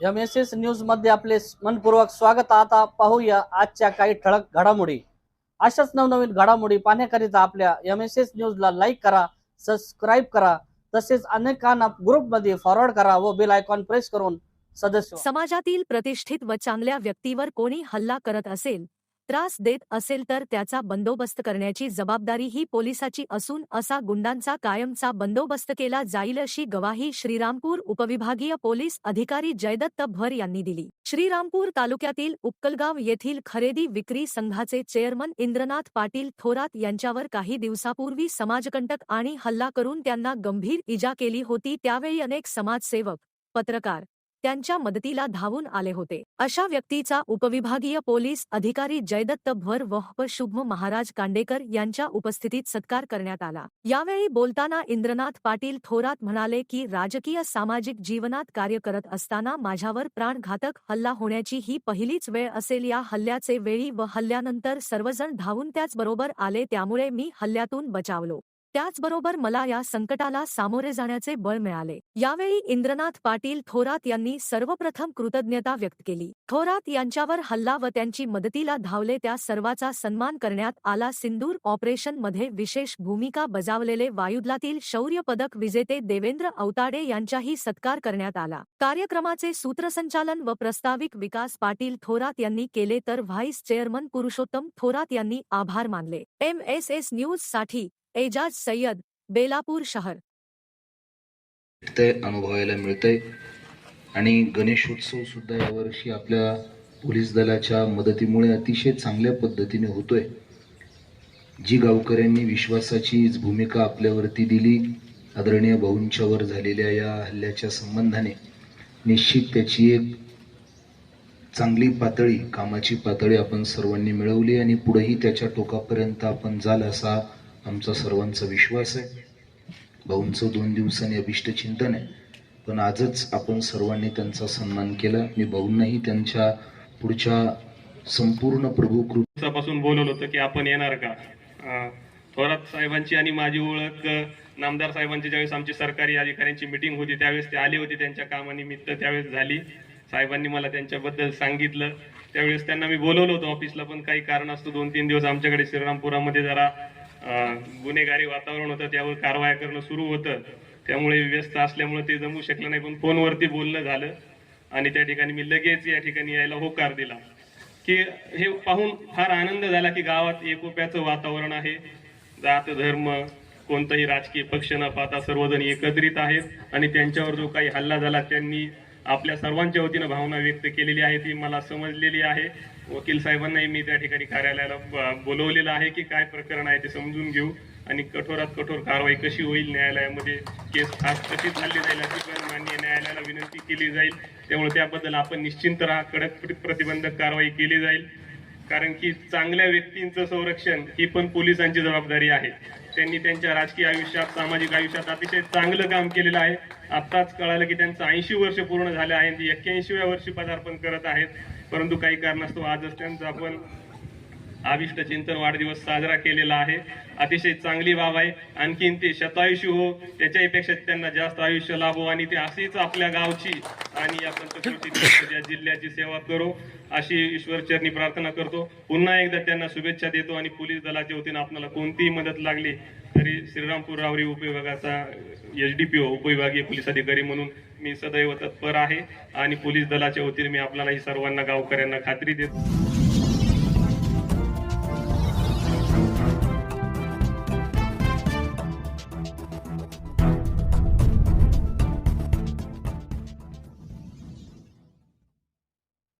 M S S न्यूजमध्ये आपले मनपूर्वक स्वागत. आता पाहूया आजच्या काही ठळक घडामोडी. अशाच नवनवीन घडामोडी पाहण्याकरिता आपल्या एम एस एस न्यूजला लाईक करा सबस्क्राईब करा तसेच अनेकांना ग्रुपमध्ये फॉरवर्ड करा व बेल आयकॉन प्रेस करून सदस्य समाजातील प्रतिष्ठित व चांगल्या व्यक्तीवर कोणी हल्ला करत असेल त्रास देत असेल तर त्याचा बंदोबस्त करण्याची जबाबदारी ही पोलिसाची असून असा गुंडांचा कायमचा बंदोबस्त केला जाईल अशी गवाही श्रीरामपूर उपविभागीय पोलीस अधिकारी जयदत्त भर यांनी दिली. श्रीरामपूर तालुक्यातील उक्कलगाव येथील खरेदी विक्री संघाचे चेअरमन इंद्रनाथ पाटील थोरात यांच्यावर काही दिवसापूर्वी समाजकंटक आणि हल्ला करून त्यांना गंभीर इजा केली होती त्यावेळी अनेक समाजसेवक पत्रकार त्यांच्या मदतीला धावून आले होते. अशा व्यक्तीचा उपविभागीय पोलीस अधिकारी जयदत्त भर व शुभम महाराज कांडेकर यांच्या उपस्थितीत सत्कार करण्यात आला. यावेळी बोलताना इंद्रनाथ पाटील थोरात म्हणाले की राजकीय सामाजिक जीवनात कार्य करत असताना माझ्यावर प्राणघातक हल्ला होण्याची ही पहिलीच वेळ असेल. या हल्ल्याचे वेळी व हल्ल्यानंतर सर्वजण धावून त्याचबरोबर आले. त्यामुळे मी हल्ल्यातून बचावलो. त्याचबरोबर मला या संकटाला सामोरे जाण्याचे बळ मिळाले. यावेळी इंद्रनाथ पाटील थोरात यांनी सर्वप्रथम कृतज्ञता व्यक्त केली. थोरात यांच्यावर हल्ला व त्यांची मदतीला धावले त्या सर्वाचा सन्मान करण्यात आला. सिंदूर ऑपरेशनमध्ये विशेष भूमिका बजावलेले वायुदलातील शौर्य पदक विजेते देवेंद्र अवताडे यांचाही सत्कार करण्यात आला. कार्यक्रमाचे सूत्रसंचालन व प्रस्ताविक विकास पाटील थोरात यांनी केले तर व्हाईस चेअरमन पुरुषोत्तम थोरात यांनी आभार मानले. एम एस एस न्यूजसाठी एजाज सय्यद बेलापूर शहर. अनुभवायला मिळतंय. आणि गणेशोत्सव सुद्धा यावर्षी आपल्या पोलीस दलाच्या मदतीमुळे अतिशय चांगल्या पद्धतीने होतोय. जी गावकऱ्यांनी विश्वासाची भूमिका आपल्यावरती दिली आदरणीय भाऊंच्यावर झालेल्या या हल्ल्याच्या संबंधाने निश्चित त्याची एक चांगली पातळी कामाची पातळी आपण सर्वांनी मिळवली आणि पुढेही त्याच्या टोकापर्यंत आपण जाल असा आमचा सर्वांचा विश्वास आहे. भाऊंचं दोन दिवसांनी अभिष्ट चिंतन आहे. पण आजच आपण सर्वांनी त्यांचा सन्मान केला. मी भाऊंनाही त्यांच्या पुढच्या संपूर्ण प्रभू कृ बोलवलं होतं की आपण येणार का? थोरात साहेबांची आणि माझी ओळख नामदार साहेबांची ज्यावेळेस आमची सरकारी अधिकाऱ्यांची मिटिंग होती त्यावेळेस ते आले होते त्यांच्या कामानिमित्त. त्यावेळेस झाली. साहेबांनी मला त्यांच्याबद्दल सांगितलं. त्यावेळेस त्यांना मी बोलवलं होतं ऑफिसला पण काही कारण असतं दोन तीन दिवस आमच्याकडे श्रीरामपुरामध्ये जरा गुन्हेगारी वातावरण होतं त्यावर कारवाया करणं सुरू होतं. त्यामुळे व्यस्त असल्यामुळे ते जमू शकलं नाही पण फोनवरती बोलणं झालं. आणि त्या ठिकाणी मी लगेच या ठिकाणी यायला होकार दिला. की हे पाहून फार आनंद झाला की गावात एकोप्याचं वातावरण आहे. जात धर्म कोणताही राजकीय पक्ष न पाहता सर्वजण एकत्रित आहेत. आणि त्यांच्यावर जो काही हल्ला झाला त्यांनी आपल्या सर्वांच्या वतीनं भावना व्यक्त केलेली आहे ती मला समजलेली आहे. वकील साहेबांनाही मी त्या ठिकाणी कार्यालयाला ब- बोलवलेलं आहे की काय प्रकरण आहे ते समजून घेऊ. आणि कठोरात कठोर कारवाई कशी होईल न्यायालयामध्ये केस खास कशी चालली जाईल अशी पण माननीय न्यायालयाला विनंती केली जाईल. त्यामुळे त्याबद्दल आपण निश्चिंत राहा कडक प्रतिबंधक कारवाई केली जाईल. कारण की चांगल्या व्यक्तींचं संरक्षण ही पण पोलिसांची जबाबदारी आहे. त्यांनी त्यांच्या राजकीय आयुष्यात सामाजिक आयुष्यात अतिशय चांगलं काम केलेलं आहे. आत्ताच कळालं की त्यांचं ऐंशी वर्ष पूर्ण झालं आहे आणि एक्क्याऐंशीव्या वर्षी पदार्पण करत आहेत. परंतु काही कारणास्तव आजच त्यांचं आपण अभिष्ट चिंतन वाढदिवस साजरा केलेला आहे. अतिशय चांगली बाब आहे. आणखीन ते शतायुषी हो त्याच्याही पेक्षा त्यांना जास्त आयुष्य लाभो आणि ते अशीच आपल्या गावची आणि या पंचकृती जिल्ह्याची सेवा करो अशी ईश्वरचरणी प्रार्थना करतो. पुन्हा एकदा त्यांना शुभेच्छा देतो आणि पोलीस दलाच्या वतीनं आपल्याला कोणतीही मदत लागली तरी श्रीरामपूर रावरी उपविभागाचा ओ हो, उपविभागीय पोलीस अधिकारी म्हणून मी सदैव तत्पर आहे. आणि पोलीस दलाच्या वतीने मी आपल्याला ही सर्वांना गावकऱ्यांना खात्री देतो.